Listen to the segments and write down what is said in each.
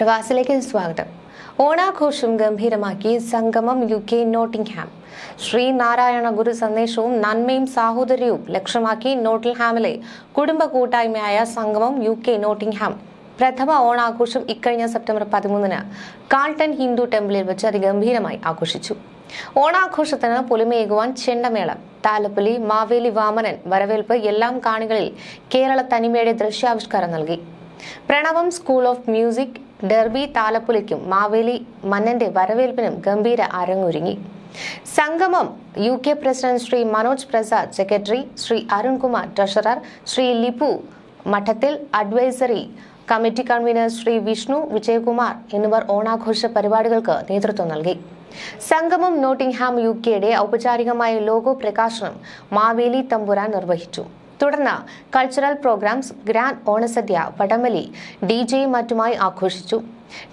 പ്രവാസിലേക്ക് സ്വാഗതം. ഓണാഘോഷം ഗംഭീരമാക്കി Sangamam U K Nottingham. Sreenarayana Guru സന്ദേശവും നന്മയും സാഹോദര്യവും ലക്ഷ്യമാക്കി നോട്ടിംഗ്ഹാമിലെ കുടുംബ കൂട്ടായ്മയായ സംഗമം യു കെ നോട്ടിംഗ്ഹാം. പ്രഥമ ഓണാഘോഷം ഇക്കഴിഞ്ഞ സെപ്റ്റംബർ പതിമൂന്നിന് കാൾട്ടൺ ഹിന്ദു ടെമ്പിളിൽ വെച്ച് അതിഗംഭീരമായി ആഘോഷിച്ചു. ഓണാഘോഷത്തിന് പുലിമേകുവാൻ ചെണ്ടമേളം താലപ്പൊലി മാവേലി വാമനൻ വരവേൽപ്പ് എല്ലാം കാണികളിൽ കേരള തനിമയുടെ ദൃശ്യാവിഷ്കാരം നൽകി. Pranavam school of music Derby താലപ്പൊലിക്കും Maveli മന്നന്റെ വരവേൽപ്പിനും ഗംഭീര അരങ്ങൊരുങ്ങി. Sangamam U K president Shri Manoj Prasad secretary Shri Arunkumar treasurer Shri Lipu Madathil advisory committee convener Shri Vishnu Vijayakumar എന്നിവർ ഓണാഘോഷ പരിപാടികൾക്ക് നേതൃത്വം നൽകി. സംഗമം നോട്ടിംഗ്ഹാം യു കെയുടെ ഔപചാരികമായ ലോഗോ പ്രകാശനം മാവേലി തമ്പുരാൻ നിർവഹിച്ചു. തുടർന്ന് കൾച്ചറൽ പ്രോഗ്രാംസ് ഗ്രാൻഡ് ഓണസദ്യ വടമലി ഡി ജെ മറ്റുമായി ആഘോഷിച്ചു.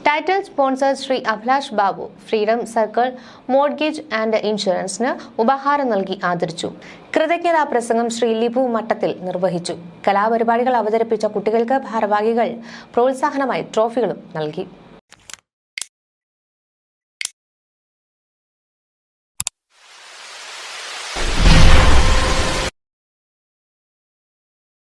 Title sponsor Shri Abhilash Babu Freedom Circle mortgage and ഇൻഷുറൻസിന് ഉപഹാരം നൽകി ആദരിച്ചു. കൃതജ്ഞതാ പ്രസംഗം ശ്രീ ലിപു മട്ടത്തിൽ നിർവഹിച്ചു. കലാപരിപാടികൾ അവതരിപ്പിച്ച കുട്ടികൾക്ക് ഭാരവാഹികൾ പ്രോത്സാഹനമായി ട്രോഫികളും നൽകി.